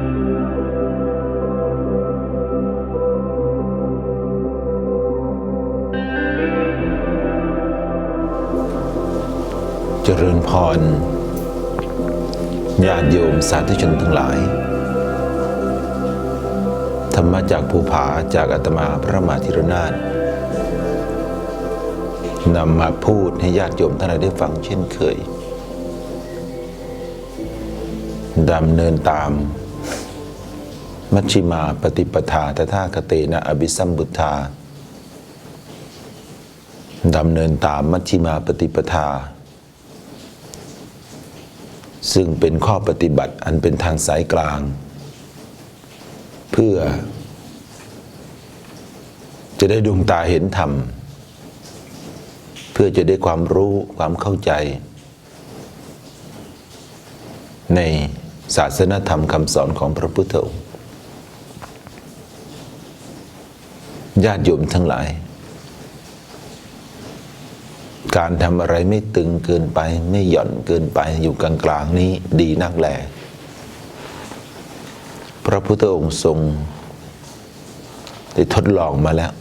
เจริญพรญาติโยมสาธุชนทั้งหลาย ธรรมะจากภูผาจากอาตมาพระมหาธิรนาถนำมาพูดให้ญาติโยมท่านได้ฟังเช่นเคยดำเนินตาม มัชฌิมาปฏิปทาตถาคเตนะอภิสัมบุทธาดำเนินตามมัชฌิมาปฏิปทา ซึ่งเป็นข้อปฏิบัติอันเป็นทางสายกลาง เพื่อ จะได้ดวงตาเห็นธรรม เพื่อจะได้ความรู้ความเข้าใจ ในศาสนธรรมคำสอนของพระพุทธองค์ ญาติโยมทั้งหลาย การทำอะไรไม่ตึงเกินไป ไม่หย่อนเกินไปอยู่กลางๆนี้ดีนักแล พระพุทธองค์ทรง ได้ทดลองมาแล้ว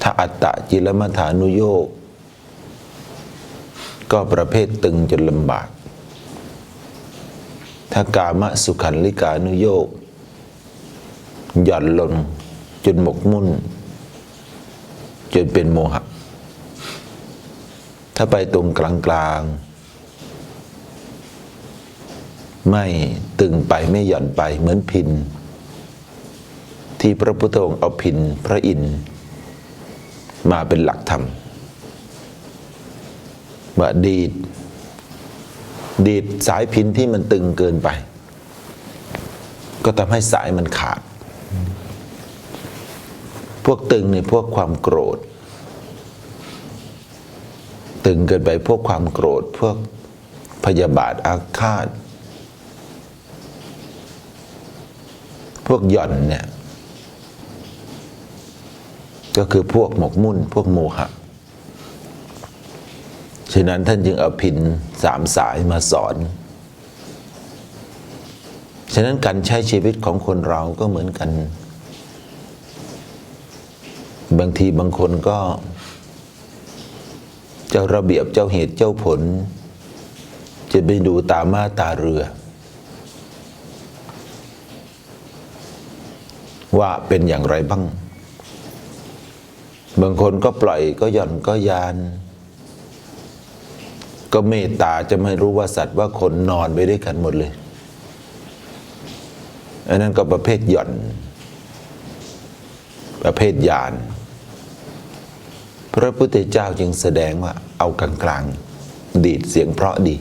ถ้าอัตตะจิลมัฐานุโยกก็ประเภทตึงจนลำบาก ถ้ากามสุขันลิกานุโยกหย่อนลง จนหมกมุ่น จนเป็นโมหะ ถ้าไปตรงกลางๆไม่ตึงไปไม่หย่อนไปเหมือนพิน ที่พระพุทธองค์เอาพินพระอินทร์มาเป็นหลักธรรมว่าดีด ดีดสายพินที่มันตึงเกินไป ก็ทำให้สายมันขาด พวกตึงในพวกความโกรธ ตึงเกินไปพวกความโกรธ พวกพยาบาทอาฆาต พวกหย่อนเนี่ยก็คือพวกหมกมุ่นพวกโมหะ ฉะนั้นท่านจึงเอาพินสามสายมาสอน ฉะนั้นการใช้ชีวิตของคนเราก็เหมือนกัน บางทีบางคนก็ เจ้าระเบียบเจ้าเหตุเจ้าผล จะไปดูตามาตาเรือ ว่าเป็นอย่างไรบ้าง บางคนก็ปล่อยก็หย่อนก็ยาน ก็เมตตาจะไม่รู้ว่าสัตว์ว่าคนนอนไปด้วยกันหมดเลย อันนั้นก็ประเภทหย่อน ประเภทยานพระพุทธเจ้าจึงแสดงว่าเอากลางกลางๆ ดีดเสียงเพราะดี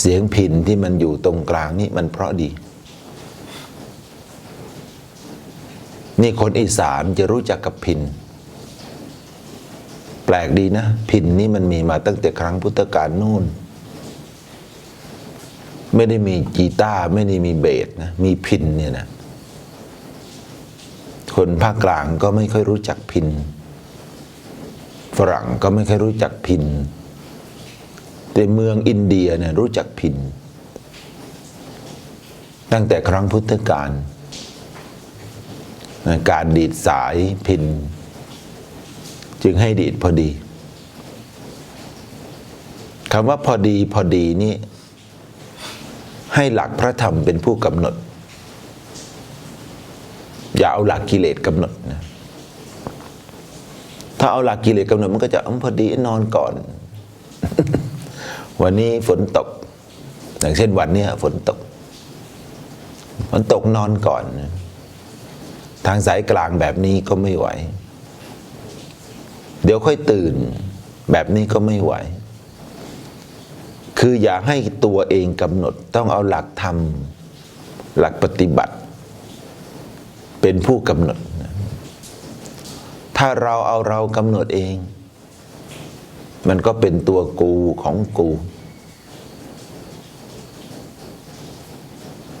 เสียงพินที่มันอยู่ตรงกลางนี่มันเพราะดี นี่คนอีสานจะรู้จักกับพิน แปลกดีนะ พินนี่มันมีมาตั้งแต่ครั้งพุทธกาลนู่น ไม่ได้มีกีตาร์ไม่ได้มีเบสนะ มีพินเนี่ยนะ คนภาคกลางก็ไม่ค่อยรู้จักพิน ฝรั่งก็ไม่ค่อยรู้จักพิน แต่เมืองอินเดียเนี่ยรู้จักพิน ตั้งแต่ครั้งพุทธกาลการดีดสายพิน จึงให้ดีดพอดีคำว่าพอดีพอดีนี่ให้หลักพระธรรมเป็นผู้กำหนด อย่าเอาหลักกิเลสกำหนดนะถ้าเอาหลักกิเลสกำหนดมันก็จะอพอดีนอนก่อน วันนี้ฝนตก อย่างเช่นวันนี้ฝนตกฝนตกนอนก่อน ทางสายกลางแบบนี้ก็ไม่ไหว เดี๋ยวค่อยตื่น แบบนี้ก็ไม่ไหว คืออย่าให้ตัวเองกำหนด ต้องเอาหลักธรรม หลักปฏิบัติ เป็นผู้กำหนด ถ้าเราเอาเรากำหนดเอง มันก็เป็นตัวกูของกู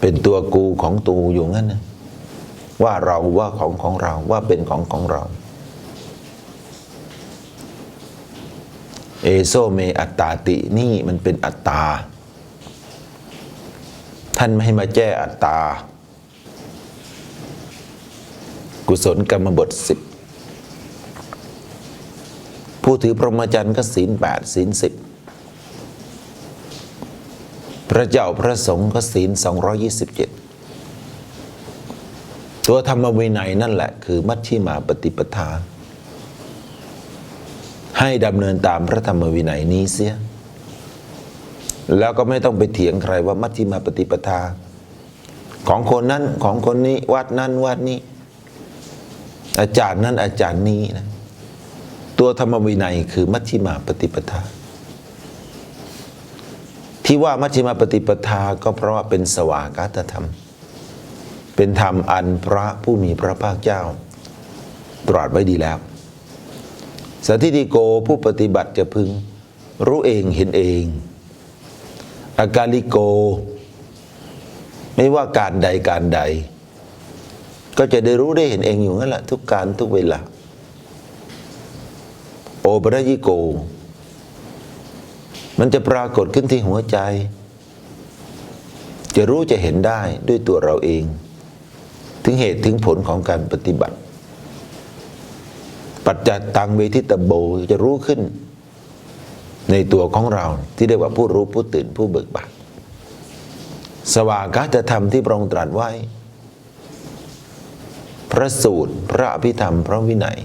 เป็นตัวกูของตูอยู่งั้นนะว่าเราว่าของของเราว่าเป็นของของเรา เอโซเมอัตตาตินี่มันเป็นอัตตา ท่านไม่ให้มาแก้อัตตา กุศลกรรมบทสิบผู้ถือพรหมจรรย์ก็ศีลแปดศีลสิบพระเจ้าพระสงฆ์ก็ศีลสองยี่สิบเจ็ดตัวธรรมวินัยนั่นแหละคือมัชชิมาปฏิปทา ให้ดำเนินตามพระธรรมวินัยนี้เสีย แล้วก็ไม่ต้องไปเถียงใครว่ามัชฌิมาปฏิปทา ของคนนั้นของคนนี้วัดนั้นวัดนี้ อาจารย์นั้นอาจารย์นี้นะตัวธรรมวินัยคือมัชฌิมาปฏิปทา ที่ว่ามัชฌิมาปฏิปทาก็เพราะว่าเป็นสวากาตธรรม เป็นธรรมอันพระผู้มีพระภาคเจ้า ตรัสไว้ดีแล้วสันทิติโกผู้ปฏิบัติจะพึง รู้เองเห็นเองอากาลิโก ไม่ว่าการใดการใด ก็จะได้รู้ได้เห็นเองอยู่นั่นแหละทุกการทุกเวลา โอปรยิโก มันจะปรากฏขึ้นที่หัวใจ จะรู้จะเห็นได้ด้วยตัวเราเอง ถึงเหตุถึงผลของการปฏิบัติ ปัจจัตตังเวทิตโบจะรู้ขึ้น ในตัวของเราที่เรียกว่าผู้รู้ผู้ตื่นผู้เบิกบานสวากาตธรรมที่พระองค์ตรัสไว้ พระสูตร พระอภิธรรม พระวินัย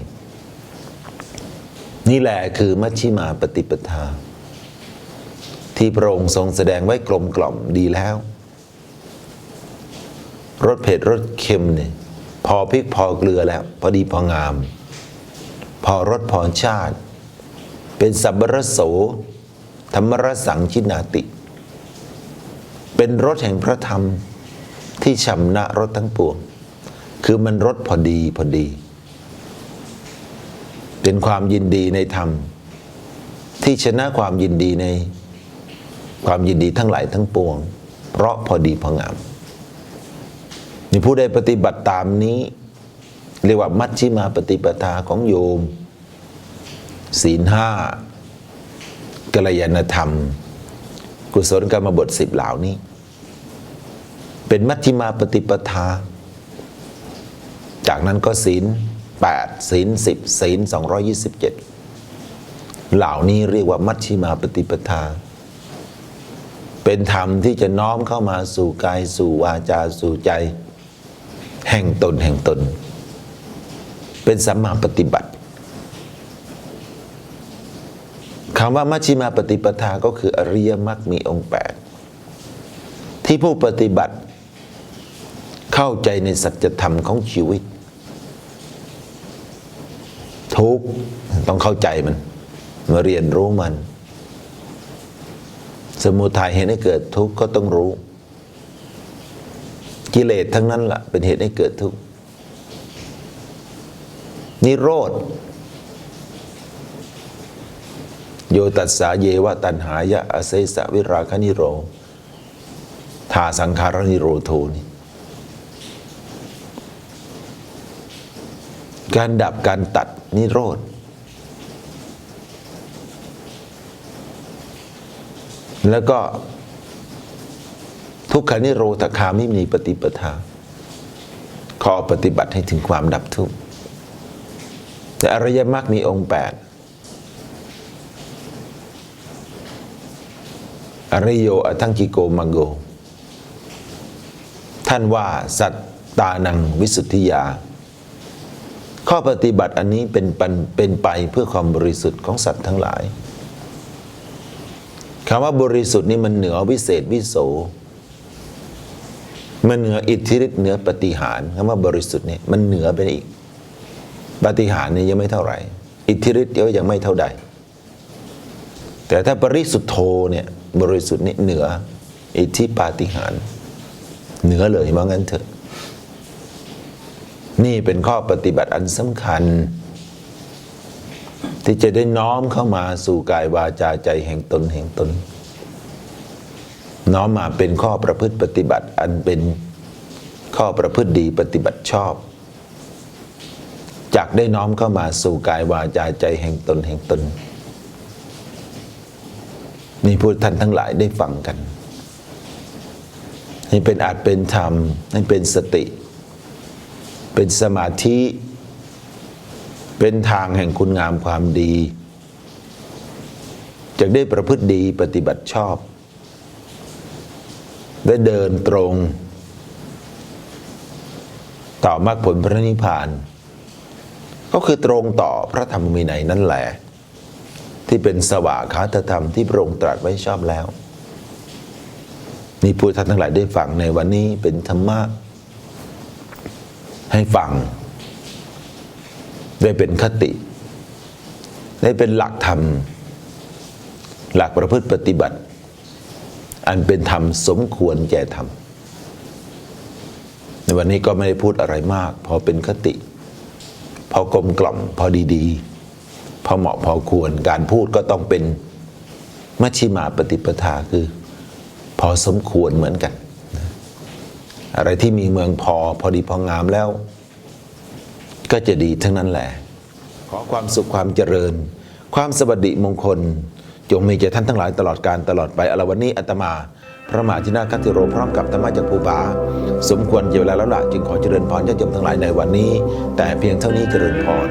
นี่แหละคือมัชชิมาปฏิปทา ที่พระองค์ทรงแสดงไว้กลมกล่อมดีแล้วรสเผ็ดรสเค็มเนี่ยพอพริกพอเกลือแล้ว พอดีพองาม พอรสพอชาติ เป็นสับบรสโส ธรรมรสังชินาติ เป็นรสแห่งพระธรรมที่ชำนะรสทั้งปวง คือมันรสพอดีพอดี เป็นความยินดีในธรรม ที่ชนะความยินดีในความยินดีทั้งหลายทั้งปวง เพราะพอดีพองามนี่ผู้ใดปฏิบัติตามนี้ เรียกว่ามัชชิมาปฏิปทาของโยม ศีลห้ากัลยาณธรรม กุศลกรรมบทสิบเหล่านี้ เป็นมัชฌิมาปฏิปทา จากนั้นก็ศีลแปดศีลสิบศีลสองยี่สิบเจ็ดเหล่านี้เรียกว่ามัชฌิมาปฏิปทา เป็นธรรมที่จะน้อมเข้ามาสู่กายสู่วาจาสู่ใจ แห่งตนแห่งตน เป็นสัมมาปฏิบัติคำว่ามัชฌิมาปฏิปทาก็คืออริยมรรคมีองค์แปดที่ผู้ปฏิบัติเข้าใจในสัจธรรมของชีวิต ทุกต้องเข้าใจมัน มาเรียนรู้มัน สมุทัยเหตุให้เกิดทุกข์ก็ต้องรู้ กิเลสทั้งนั้นละ่ะ เป็นเหตุให้เกิดทุกข์นิโรธโยตัสสาเยวะตันหายะอเซสะวิราคนิโรทาสังขารนิโรโทนี่ การดับการตัดนิโรธ แล้วก็ทุกขานิโรธคาไม่มีปฏิปทา ขอปฏิบัติให้ถึงความดับทุกข์แต่อริยมรรคมีองค์แปดอริโยอทังกิโกมังโก ท่านว่าสัตตานังวิสุทธิยา ข้อปฏิบัติอันนี้เป็นปนเป็นไปเพื่อความบริสุทธิ์ของสัตว์ทั้งหลายคำว่าบริสุทธิ์นี่มันเหนือวิเศษวิโสมันเหนืออิทธิฤทธิ์เหนือปฏิหารคำว่าบริสุทธิ์นี่มันเหนือไปอีก ปฏิหารนี่ยังไม่เท่าไหร่ อิทธิฤทธิ์ก็ยังไม่เท่าใด แต่ถ้าปริสุทธโธเนี่ยบริสุทธิ์นี่เหนือ อิทธิปาฏิหาร เหนือเลยว่างั้นเถอะ นี่เป็นข้อปฏิบัติอันสำคัญ ที่จะได้น้อมเข้ามาสู่กายวาจาใจแห่งตนแห่งตน น้อมมาเป็นข้อประพฤติปฏิบัติอันเป็นข้อประพฤติดีปฏิบัติชอบจากได้น้อมเข้ามาสู่กายวาจาใจแห่งตนแห่งตนนี่พูดท่านทั้งหลายได้ฟังกัน ให้เป็นอาจเป็นธรรม ให้เป็นสติ เป็นสมาธิ เป็นทางแห่งคุณงามความดีจะได้ประพฤติดีปฏิบัติชอบ ได้เดินตรง ต่อมรรคผลพระนิพพาน ก็คือตรงต่อพระธรรมวินัยนั่นแหละ ที่เป็นสวากขาตธรรมที่พระองค์ตรัสไว้ชอบแล้ว นี่ผู้ท่านทั้งหลายได้ฟังในวันนี้เป็นธรรมะ ให้ฟัง ได้เป็นคติ ได้เป็นหลักธรรม หลักประพฤติปฏิบัติ อันเป็นธรรมสมควรแก่ธรรม ในวันนี้ก็ไม่ได้พูดอะไรมาก พอเป็นคติ พอกลมกล่อมพอดีๆ พอเหมาะพอควรการพูดก็ต้องเป็นมัชชิมาปฏิปทาคือ พอสมควรเหมือนกัน อะไรที่มีเมืองพอพอดีพองามแล้ว ก็จะดีทั้งนั้นแหละ ขอความสุขความเจริญ ความสวัสดิมงคล จงมีแก่ท่านทั้งหลายตลอดการตลอดไปอลวันนี้อาตมา พระมหาธินาคัติโรพร้อมกับธรรมะจากภูบา สมควรเกี่ยวเวลาแล้วละจึงขอเจริญพรญาติโยมทั้งหลายในวันนี้ แต่เพียงเท่านี้เจริญพร